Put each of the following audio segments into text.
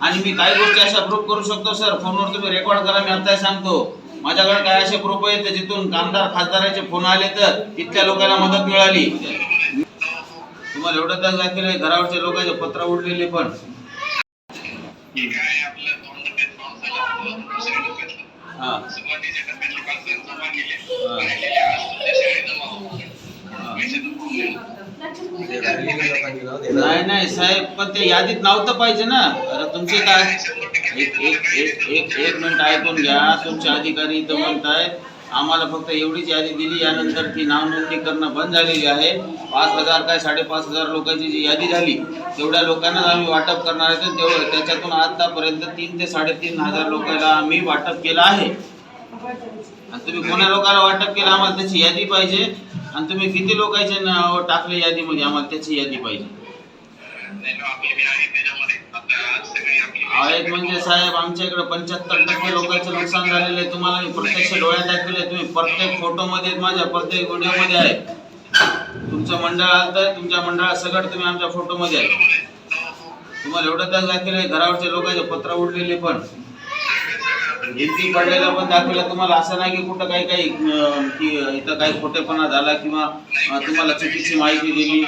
आणि मी काही गोष्टी अशा प्रूफ करू शकतो सर फोनवर तुम्ही रेकॉर्ड करा मी आता सांगतो. माझ्याकडे काय असे प्रूफ आहेत जिथून आमदार खासदाराचे फोन आले तर इतक्या लोकांना मदत मिळाली. तुम्हाला एवढं तर दाखवलंय घरावरचे लोकांचे पत्र उडलेले पण. की हा. हा. नाही नाही साहेब पण ते यादीत नव्हतं पाहिजे ना. अरे तुमचे काय? एक एक एक एक एक मिनिट ऐकून घ्या. तुमचे अधिकारी इथं म्हणतायत आम्हाला फक्त एवढीच यादी दिली. यानंतर ती नाव नोंदणी करणं बंद झालेली आहे. पाच हजार काय साडेपाच हजार लोकांची जी यादी झाली तेवढ्या लोकांनाच आम्ही वाटप करणार आहे. तर तेवढं त्याच्यातून आतापर्यंत तीन ते साडेतीन हजार लोकांना आम्ही वाटप केलं आहे. तुम्ही कोणा लोकांना वाटप केलं? आम्हाला त्याची यादी पाहिजे. आणि तुम्ही किती लोकांचे नाव टाकले यादीमध्ये? आम्हाला त्याची यादी पाहिजे. आहेत म्हणजे साहेब आमच्या इकडे पंच्याहत्तर टक्के लोकांचं नुकसान झालेलं आहे. तुम्हाला मी प्रत्यक्ष डोळ्यात दाखवले तुम्ही प्रत्येक फोटोमध्ये आहेत माझ्या प्रत्येक व्हिडिओमध्ये आहे तुमचं मंडळ आलं तर तुमच्या मंडळात सगळं तुम्ही आमच्या फोटोमध्ये आहे तुम्हाला एवढं तर दाखवलंय घरावरचे लोकांचे पत्र उडलेले पण. भिंती पडलेलं पण दाखवला. तुम्हाला असं नाही की कुठं काही काही की इथं काही खोटेपणा झाला किंवा तुम्हाला चुकीची माहिती दिली.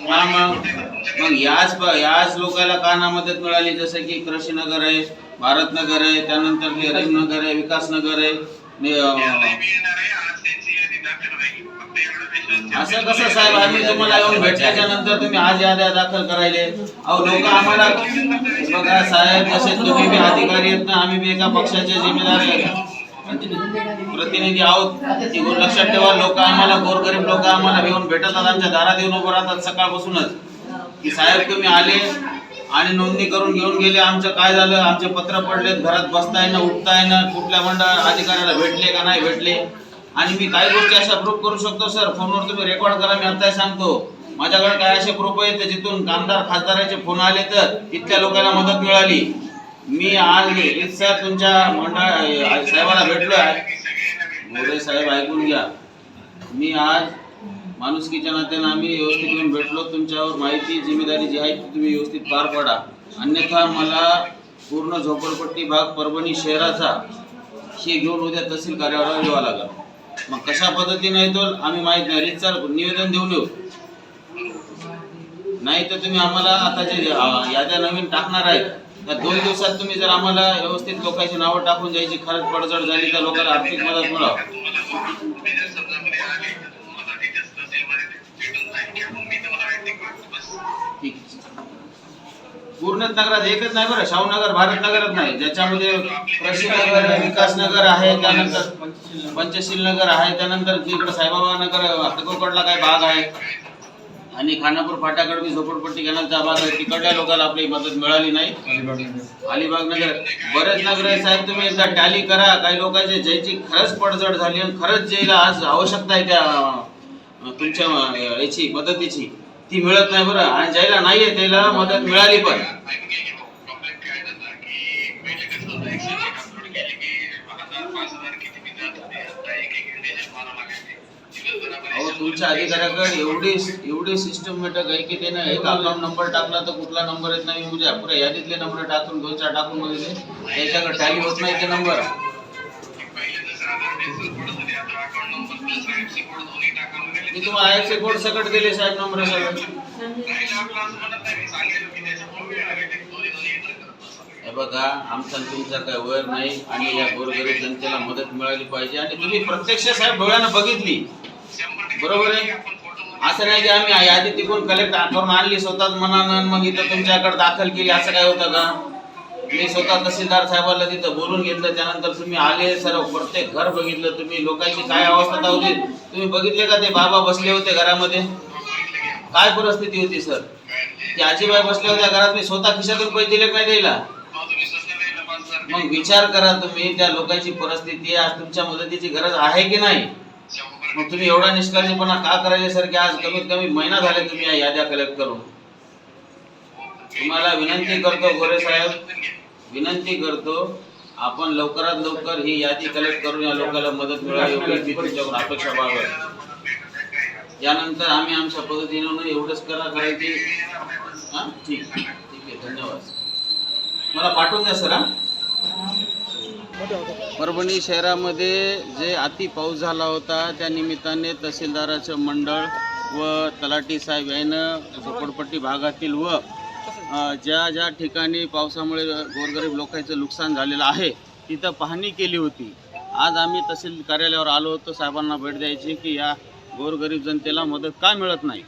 मग मग याच याच लोकांना का ना मदत मिळाली. जसं की कृषीनगर आहे भारतनगर आहे त्यानंतर रेमनगर आहे विकासनगर आहे. असं कसं साहेब आम्ही तुम्हाला येऊन भेटल्याच्या नंतर तुम्ही आज याद्या दाखल करायले. अहो लोक आम्हाला बघा साहेब जसे तुम्ही बी अधिकारी आहेत ना आम्ही बी एका पक्षाचे जिम्मेदार प्रतिनिधी आहोत ती लक्षात ठेवा लोक आम्हाला गोरगरीब लोक आम्हाला घेऊन भेटतात आमच्या दारात येऊन उभं राहतात सकाळपासूनच. की साहेब तुम्ही आले आणि नोंदणी करून घेऊन गेले आमचं काय झालं? आमचे पत्र पडलेत घरात बसताय ना उठताय ना कुठल्या मंडळ अधिकाऱ्याला भेटले का नाही भेटले? आणि मी काही गोष्टी अशा प्रूफ करू शकतो सर फोनवर तुम्ही रेकॉर्ड करा मी आता सांगतो. माझ्याकडे काय असे प्रूफ आहेत तर जिथून आमदार खासदाराचे फोन आले तर इतक्या लोकांना मदत मिळाली. मी आज सर तुमच्या मंडळ साहेबाला भेटलो आहे मोदय साहेब ऐकून घ्या. मी आज माणुसकीच्या नात्यानं आम्ही व्यवस्थित येऊन भेटलो. तुमच्यावर माहिती जिम्मेदारी जी आहे ती तुम्ही व्यवस्थित पार पडा. अन्यथा मला पूर्ण झोपडपट्टी भाग परभणी शहराचा हे घेऊन उद्या तहसील कार्यालयावर यावं लागेल. मग कशा पद्धतीने येतो आम्ही माहीत नाही. रीतसर निवेदन देऊन येऊ. नाही तर तुम्ही आम्हाला आता जे याद्या नवीन टाकणार आहेत त्या दोन दिवसात तुम्ही जर आम्हाला व्यवस्थित लोकांची नावं टाकून जायची खरंच पडझड झाली तर लोकांना आर्थिक मदत मिळावं. पूर्ण नगरात एकच नाही बरं शाहूनगर नगरात नाही. ज्याच्यामध्ये नगर विकास नगर आहे त्यानंतर पंचशील नगर आहे त्यानंतर जिकडे साईबाबा नगर हक्ककोटला काय भाग आहे. आणि खानापूर फाट्याकडे बी झोपडपट्टी कॅनलचा भाग आहे. तिकडल्या लोकांना आपली मदत मिळाली नाही. अलिबाग नगर. बरेच नगर आहे साहेब तुम्ही एकदा टॅली करा. काही लोकांचे ज्याची खरंच पडझड झाली आणि खरंच ज्याला आज आवश्यकता आहे त्या तुमच्या याची मदतीची. ती मिळत नाही बरं. आणि ज्याला नाहीये त्याला मदत मिळाली पण. अहो तुमच्या अधिकाऱ्याकडे एवढी एवढी सिस्टमॅटिक आहे की त्यानं एक अकाउंट नंबर टाकला तर कुठला नंबर येत नाही. उद्या पुऱ्या यादीतले नंबर टाकून दोन चार टाकून बघितले त्याच्याकडे टॅली होत नाही ते नंबर मी तुम्हाला आय कोड सकट दिले साहेब नंबर हे बघा आमचा आणि तुमचा काय वयर नाही आणि या गोरगरीब जनतेला मदत मिळाली पाहिजे आणि तुम्ही प्रत्यक्ष साहेब डोळ्यानं बघितली. बरोबर आहे? असं नाही की आम्ही यादी तिकून कलेक्ट करून आणली स्वतःच मनानं मग इथं तुमच्याकडे दाखल केली असं काय होतं का? मी स्वतः तहसीलदार साहेबांना तिथं बोलून घेतलं त्यानंतर तुम्ही आले सर्व प्रत्येक घर बघितलं तुम्ही लोकांची काय अवस्था होती तुम्ही बघितले का ते बाबा बसले होते घरामध्ये? काय परिस्थिती होती सर? ते आजीबाई बसल्या होत्या घरात मी स्वतः खिशातून पैसे दिले काय नाही द्यायला? मग विचार करा तुम्ही त्या लोकांची परिस्थिती आज तुमच्या मदतीची गरज आहे की नाही? मग तुम्ही एवढा निष्काळजीपणा का करायचे सर की आज कमीत कमी महिना झाले तुम्ही या याद्या कलेक्ट करून? तुम्हाला विनंती करतो गोरे साहेब विनंती करतो आपण लवकरात लवकर ही यादी कलेक्ट करून या लोकांना मदत मिळावी एवढी तुमच्याकडून अपेक्षा बाळगतो यानंतर आम्ही आमच्या पद्धतीनं एवढंच करा कारण की हा? ठीक ठीक आहे धन्यवाद. मला पाठवून द्या सर हा? परभणी शहरामध्ये जे अति पाऊस झाला होता त्या निमित्ताने तहसीलदाराचं मंडळ व तलाठी साहेब यानं झोपडपट्टी भागातील व ज्या ज्या ठिकाणी पावसामुळे गोरगरीब लोकांचं नुकसान झालेलं आहे तिथं पाहणी केली होती. आज आम्ही तहसील कार्यालयावर आलो होतो साहेबांना भेट द्यायची की या गोरगरीब जनतेला मदत का मिळत नाही?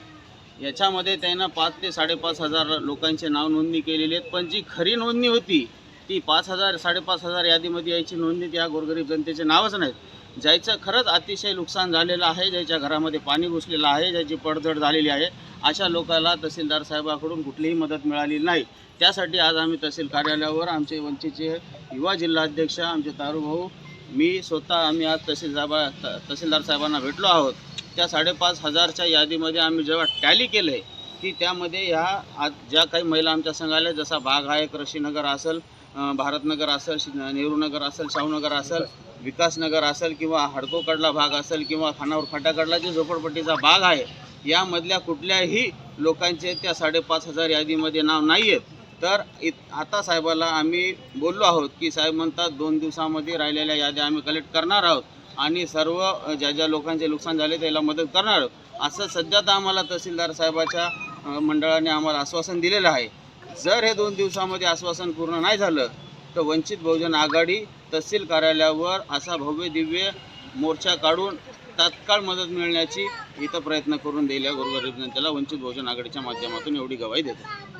याच्यामध्ये त्यांना पाच ते साडेपाच हजार लोकांचे नाव नोंदणी केलेली आहेत पण जी खरी नोंदणी होती ती पाच हजार साडेपाच हजार यादीमध्ये यायची नोंदणी त्या गोरगरीब जनतेचे नावच नाहीत. ज्याचं खरंच अतिशय नुकसान झालेलं आहे ज्याच्या घरामध्ये पाणी घुसलेलं आहे ज्याची पडझड झालेली आहे अशा लोकाला तहसीलदार साहेबाकडून कुठलीही मदत मिळाली नाही. त्यासाठी आज आम्ही तहसील कार्यालयावर आमचे वंचितचे युवा जिल्हाध्यक्ष आमचे तारुभाऊ मी स्वतः आम्ही आज तहसील साहेबा तहसीलदार साहेबांना भेटलो आहोत. त्या साडेपाच हजारच्या यादीमध्ये आम्ही जेव्हा टॅली केलं आहे की त्यामध्ये ह्या आज ज्या काही महिला आमच्या संघ जसा भाग आहे कृषीनगर असेल भारतनगर असेल नेहरूनगर असेल शाहूनगर असेल विकासनगर असेल किंवा हडकोकडला भाग असेल किंवा खानावर फाटाकडला जे झोपडपट्टीचा भाग आहे यामधल्या कुठल्याही लोकांचे त्या साडेपाच हजार यादीमध्ये नाव नाही आहेत तर इत आता साहेबाला आम्ही बोललो आहोत की साहेब म्हणतात दोन दिवसामध्ये राहिलेल्या याद्या आम्ही कलेक्ट करणार आहोत आणि सर्व ज्या ज्या लोकांचे नुकसान झाले त्याला मदत करणार आहोत. असं सध्या तर आम्हाला तहसीलदार साहेबाच्या मंडळाने आम्हाला आश्वासन दिलेलं आहे. जर हे दोन दिवसामध्ये आश्वासन पूर्ण नाही झालं तर वंचित बहुजन आघाडी तहसील कार्यालयावर असा भव्य दिव्य मोर्चा काढून तात्काळ मदत मिळण्याची इथं प्रयत्न करून दिल्या गोरगरीब जनतेला वंचित बहुजन आघाडीच्या माध्यमातून एवढी गवाही देतात.